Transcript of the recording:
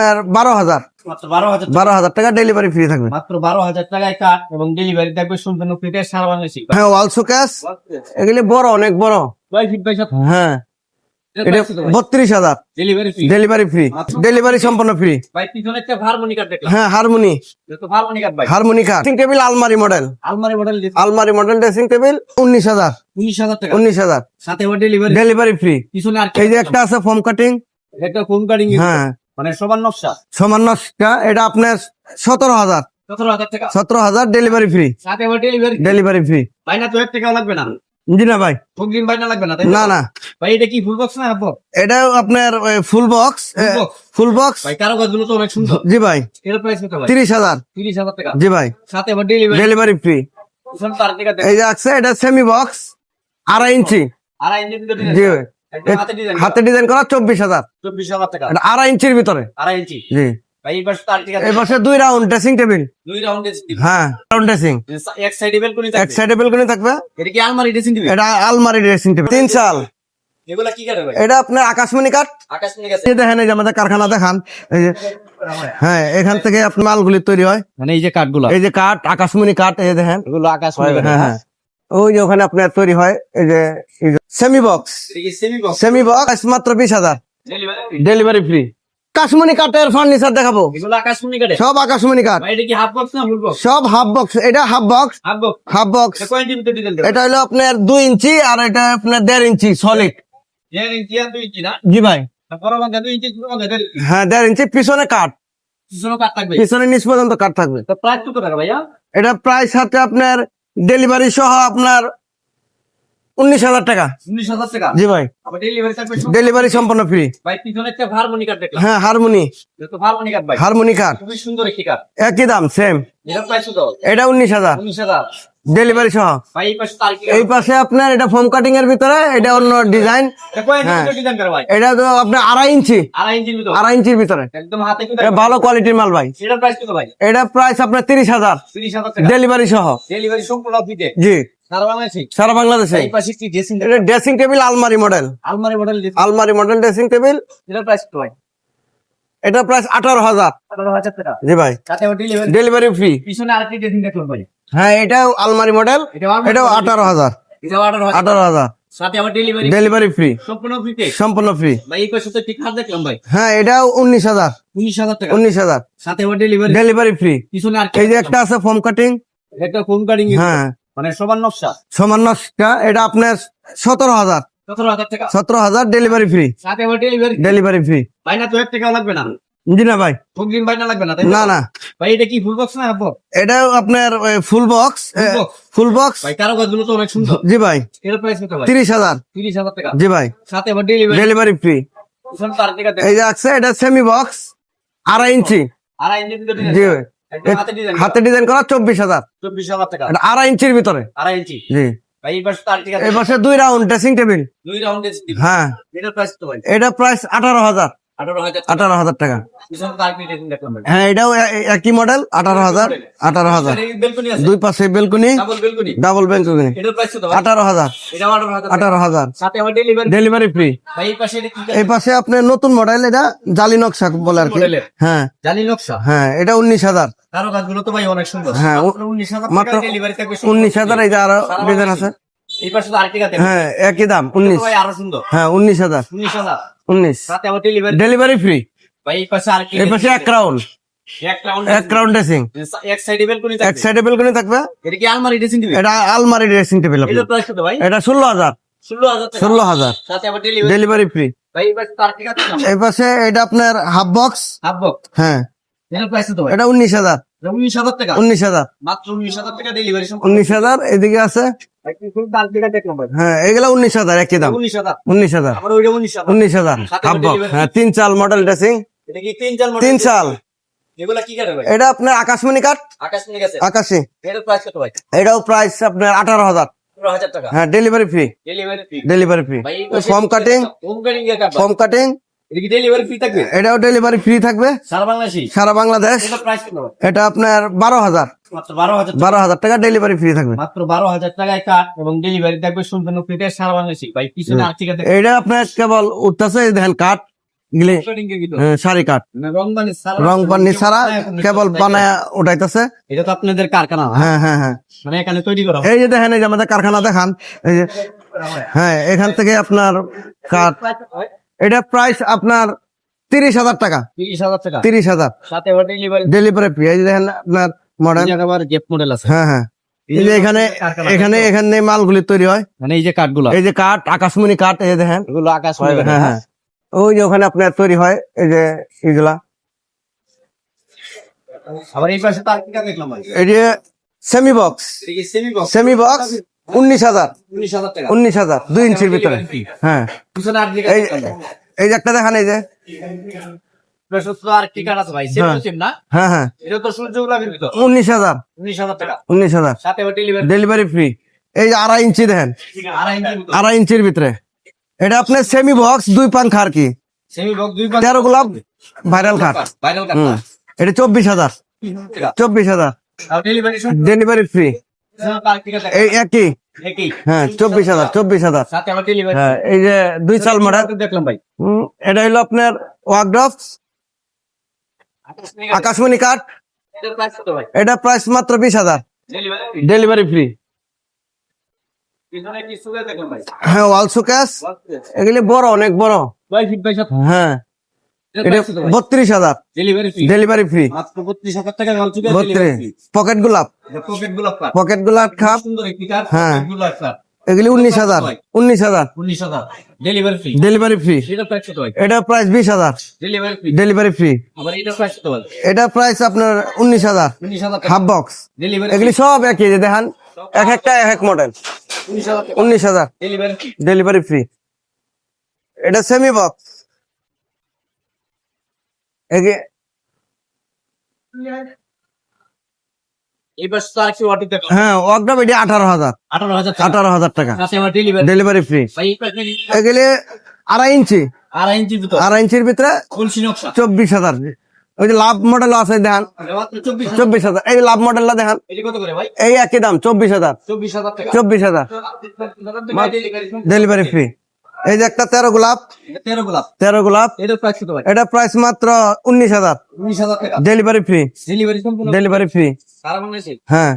আর বারো হাজার। বারো হাজার টাকা। ডেলিভারি ফ্রি থাকবে। মাত্র বারো হাজার টাকায় কাঠ এবং ডেলিভারি থাকবে সম্পূর্ণ ফ্রিতে সারা বাংলাদেশি হ্যাঁ শোকেস এগুলি বড় অনেক বড়। হ্যাঁ। এটা বত্রিশ হাজার। ডেলিভারি ফ্রি ডেলিভারি ফ্রি সম্পূর্ণ হ্যাঁ হারমোনি তো হারমোনি কাঠ ভাই। হারমোনি কার ড্রেসিং টেবিল আলমারি মডেল আলমারি মডেল আলমারি মডেল ড্রেসিং টেবিল উনিশ হাজার। উনিশ হাজার উনিশ হাজার। সাথে ডেলিভারি ডেলিভারি ফ্রি এই যে একটা আছে ফোম কাটিং একটা ফোন কাটিং হ্যাঁ। মানে সবার নকশা? সমান নকশা, এটা আপনার সতেরো হাজার। সতেরো হাজার টাকা। ডেলিভারি ফ্রি সাথে ডেলিভারি ডেলিভারি ফ্রি তো এক টাকাও লাগবে না। জি না ভাই। লাগবে না না না। ভাই এটা কি ফুল বক্স না হাফ বক্স এটাও আপনার full box box? Full box ভাই কারও কাজগুলো তো অনেক সুন্দর। জি ভাই। এর প্রাইস কত টাকা। জি ভাই। সাথে আবার ডেলিভারি ডেলিভারি ফ্রি পিছনে তার টাকা। এই যে আছে এটা সেমি বক্স আড়াই ইঞ্চি। আড়াই ইঞ্চি জি ভাই। একদম হাতে ডিজাইন করা। চব্বিশ হাজার। চব্বিশ হাজার টাকা। আড়াই ইঞ্চির ভিতরে। আড়াই ইঞ্চি। জি। এই পাশে দুই রাউন্ড ড্রেসিং টেবিল হ্যাঁ রাউন্ড ড্রেসিং এক সাইডে বেলকনি এক থাকবে সাইডে বেলকনি থাকবে। এটা কি আলমারি ড্রেসিং দিবে এটা আলমারি ড্রেসিং টেবিল তিন চাল। এগুলা কি কাটে ভাই? এটা আপনার আকাশমণি এই দেখেন এই যে আমাদের কারখানা দেখান। এই যে হ্যাঁ এখান থেকে আপনার মালগুলি তৈরি হয়। মানে এই যে কাঠগুলো। এই যে কাঠ আকাশমণি কাঠ এই দেখেন। এগুলো হ্যাঁ হ্যাঁ। ওই যে ওখানে আপনার তৈরি হয় এই যে সেমি বক্স সেমি বক্স মাত্র বিশ হাজার। ডেলিভারি ফ্রি কাশমণি কাঠের ফার্নিচার দেখাবো। সব আকাশমণি কাঠ। সব হাফ বক্স এটা হাফ বক্স হাফ বক্স এটা হলো আপনার দুই ইঞ্চি আর এটা আপনার দেড় ইঞ্চি সলিড ইঞ্চি আর দুই ইঞ্চি না? জি ভাই। হ্যাঁ দেড় ইঞ্চি পিছনে কাঠ। পিছনে নিচ পর্যন্ত কাঠ থাকবে। এটা প্রাইস হচ্ছে আপনার ডেলিভারি সহ আপনার উনিশ হাজার টাকা। উনিশ হাজার টাকা? জি ভাই। ডেলিভারি সম্পূর্ণ ফ্রি ভাই পিছনে একটা হারমোনি কাঠ দেখলাম। হ্যাঁ হারমোনি হারমোনি কার্ড ভাই। হারমোনি কাঠ খুবই সুন্দর একটি কাঠ একই দাম সেম এটা এটা উনিশ হাজার। উনিশ হাজার। ডেলিভারি সহ। এই পাশে আপনার এটা ফোম কাটিং এর ভিতরে এটা অন্য ডিজাইন এটা হ্যাঁ। এটা তো আপনার আড়াই ইঞ্চি। আড়াই ইঞ্চির ভিতর? ভালো কোয়ালিটির মাল ভাই। এটা প্রাইস আপনার তিরিশ হাজার। ডেলিভারি সহ। ডেলিভারি সম্পূর্ণ জি। সারা বাংলাদেশে? ড্রেসিং টেবিল আলমারি মডেল আলমারি মডেল আলমারি মডেল ড্রেসিং টেবিল প্রাইস এটা প্রাইস আঠারো হাজার। জি ভাই। ডেলিভারি ফ্রি পিছনে আরেকটি ড্রেসিং দেখলাম ভাই হ্যাঁ এটাও আলমারি মডেল এটাও। আঠারো হাজার। আঠারো হাজার। ডেলিভারি ফ্রি সম্পূর্ণ ফ্রি হ্যাঁ এটাও উনিশ হাজার। উনিশ হাজার ডেলিভারি ফ্রি এই যে একটা আছে ফোম কাটিং একটা ফোন কাটিং হ্যাঁ। মানে সবার নকশা। সমান নকশা এটা আপনার সতেরো হাজার। সতেরো হাজার টাকা। সতেরো হাজার delivery free delivery delivery free বাইনা তো এক টাকাও লাগবে না। জি না ভাই। অগ্রিম বাইনা লাগবে না না না। ভাই এটা কি ফুল বক্স না হাফ বক্স আপনার ফুল বক্স ফুল বক্স ভাই কারও কাজগুলো তো অনেক সুন্দর। জি ভাই। এর প্রাইস কত ভাই? তিরিশ হাজার। তিরিশ হাজার টাকা। জি ভাই। সাথে আবার ডেলিভারি ডেলিভারি ফ্রি এই যে আছে এটা সেমি বক্স আড়াই ইঞ্চি। জি হাতে ডিজাইন করা। চব্বিশ হাজার। চব্বিশ হাজার টাকা। আড়াই ইঞ্চির ভিতরে। আড়াই ইঞ্চি। জি। টাকা দুই রাউন্ড ড্রেসিং টেবিল দুই রাউন্ড হ্যাঁ। এটা প্রাইস তো ভাই? এটা প্রাইস আঠারো হাজার। আঠারো হাজার টাকা। হ্যাঁ এটাও একই মডেল আঠারো হাজার আঠারো হাজার। দুই পাশে বেলকুনি ডাবল বেলকনি আঠারো হাজার। আঠারো হাজার। ডেলিভারি ফ্রি এই পাশে আপনার নতুন মডেল এটা জালি নকশা বলে আর কি। হ্যাঁ। জালি নকশা? হ্যাঁ এটা উনিশ হাজার। হ্যাঁ, মাত্র উনিশ হাজার এই যে আরও ডিজাইন আছে। হ্যাঁ একই দাম উনিশ। ভাই আরও সুন্দর। হ্যাঁ উনিশ হাজার। উনিশ হাজার। উনিশ। ডেলিভারি ফ্রি এই পাশে এক রাউন্ড এক রাউন্ড এক রাউন্ড ড্রেসিং এক সাইডে বেলকনি থাকবে। এটা কি আলমারি ড্রেসিং এটা আলমারি ড্রেসিং টেবিল এটা ষোলো হাজার। ষোলো হাজার ষোলো হাজার। ডেলিভারি ফ্রি এই পাশে এটা আপনার হাফ বক্স হাফ বক্স হ্যাঁ। এটা উনিশ হাজার। উনিশ হাজার টাকা। উনিশ হাজার। মাত্র উনিশ হাজার টাকা ডেলিভারি উনিশ হাজার এদিকে আছে? হ্যাঁ এগুলা উনিশ হাজার একই দাম। উনিশ হাজার। উনিশ উনিশ। হ্যাঁ তিন চাল মডেল ড্রেসিং তিন চাল এটা আপনার আকাশমণি কাঠ। আকাশ এটাও প্রাইস আপনার আঠারো হাজার। টাকা। হ্যাঁ delivery free delivery free delivery free form cut form cutting free এটাও ডেলিভারি ফ্রি থাকবে। সারা বাংলাদেশ? এটা আপনার বারো হাজার। বারো হাজার টাকা। ডেলিভারি ফ্রি থাকবে। মাত্র বারো হাজার এবং ডেলিভারি থাকবে সম্পূর্ণ ফ্রিতে সারা বাংলাদেশি। ভাই পিছনে আর এটা আপনার কেবল উঠতেছে দেখেন কাঠ। হ্যাঁ, কাঠ। রং পানি কেবল বানায় উঠাইতেছে। এটা তো আপনাদের কারখানা। হ্যাঁ হ্যাঁ হ্যাঁ। মানে এখানে তৈরি করা এই যে দেখেন এই যে আমাদের কারখানা দেখান। এই যে হ্যাঁ। এখান থেকে আপনার কাঠ এটা প্রাইস আপনার তিরিশ হাজার টাকা। তিরিশ হাজার টাকা। তিরিশ হাজার। সাথে ডেলিভারি ফি এই দেখেন আপনার মডেল মডেল আছে। হ্যাঁ হ্যাঁ। এই যে এখানে এখানে এখানে মালগুলি তৈরি হয়। মানে এই যে কাঠগুলো। এই যে কাঠ আকাশমণি কাঠ এই দেখেন। এগুলো আকাশ হ্যাঁ হ্যাঁ ওই যে ওখানে আপনার তৈরি হয়। এই যে আবার এই পাশে তার কি দেখলাম এই যে semi box semi box semi box উনিশ হাজার। উনিশ হাজার দুই ইঞ্চির ভিতরে। হ্যাঁ। এই যে একটা দেখান এই যে। হ্যাঁ। হ্যাঁ হ্যাঁ। উনিশ হাজার। উনিশ হাজার ডেলিভারি ফ্রি এই যে আড়াই ইঞ্চি দেখেন। আড়াই ইঞ্চির ভিতরে। এটা আপনার সেমি বক্স দুই পাঙ্খা আর কি? তেরো গোলাপ ভাইরাল হুম। এটা চব্বিশ হাজার। চব্বিশ হাজার। ডেলিভারি ফ্রি একই। একই। হ্যাঁ চব্বিশ হাজার চব্বিশ হাজার। সাথে আবার ডেলিভারি হ্যাঁ এই যে দুই সাল মডেল দেখলাম ভাই। হুম, এটা হলো আপনার ওয়াকড্রফ আকাশমণি কাঠ এটার প্রাইস কত ভাই? এটা প্রাইস মাত্র বিশ হাজার। ডেলিভারি ডেলিভারি ফ্রি পিছনে কি সুবিধা দেখলাম ভাই? হ্যাঁ ওয়াল শোকেস এগুলি বড় অনেক বড়। কয় ফিট বাই সাত হ্যাঁ। এটা বত্রিশ হাজার। ডেলিভারি ফ্রি পকেট গোলাপ পকেট খাপ হ্যাঁ। এগুলি উনিশ হাজার। উনিশ হাজার। ডেলিভারি ফ্রি এটা প্রাইস বিশ হাজার। ডেলিভারি ফ্রি এটা প্রাইস আপনার উনিশ হাজার। হাফ বক্স এগুলি সব একই যে দেখান। এক একটা এক এক মডেল উনিশ হাজার ডেলিভারি ফ্রি এটা সেমি বক্স এবার তো আর কি অর্ডার দেখলাম হ্যাঁ ওয়াকডাপ এটি আঠারো হাজার। আঠারো হাজার টাকা। আঠারো হাজার টাকা। ডেলিভারি ডেলিভারি ফ্রি এগুলি আড়াই ইঞ্চি। আড়াই ইঞ্চির আড়াই ইঞ্চির ভিতরে চব্বিশ হাজার। ওই যে লাভ মডেল আছে দেখান। চব্বিশ হাজার। এই লাভ মডেলটা দেখান। এটি কত করে ভাই? এই একই দাম চব্বিশ হাজার। চব্বিশ হাজার চব্বিশ হাজার। ডেলিভারি ডেলিভারি ফ্রি এই যে একটা তেরো গোলাপ। তেরো গোলাপ। তেরো গোলাপ। এটা প্রাইস মাত্র উনিশ হাজার। উনিশ হাজার delivery free delivery delivery free হ্যাঁ।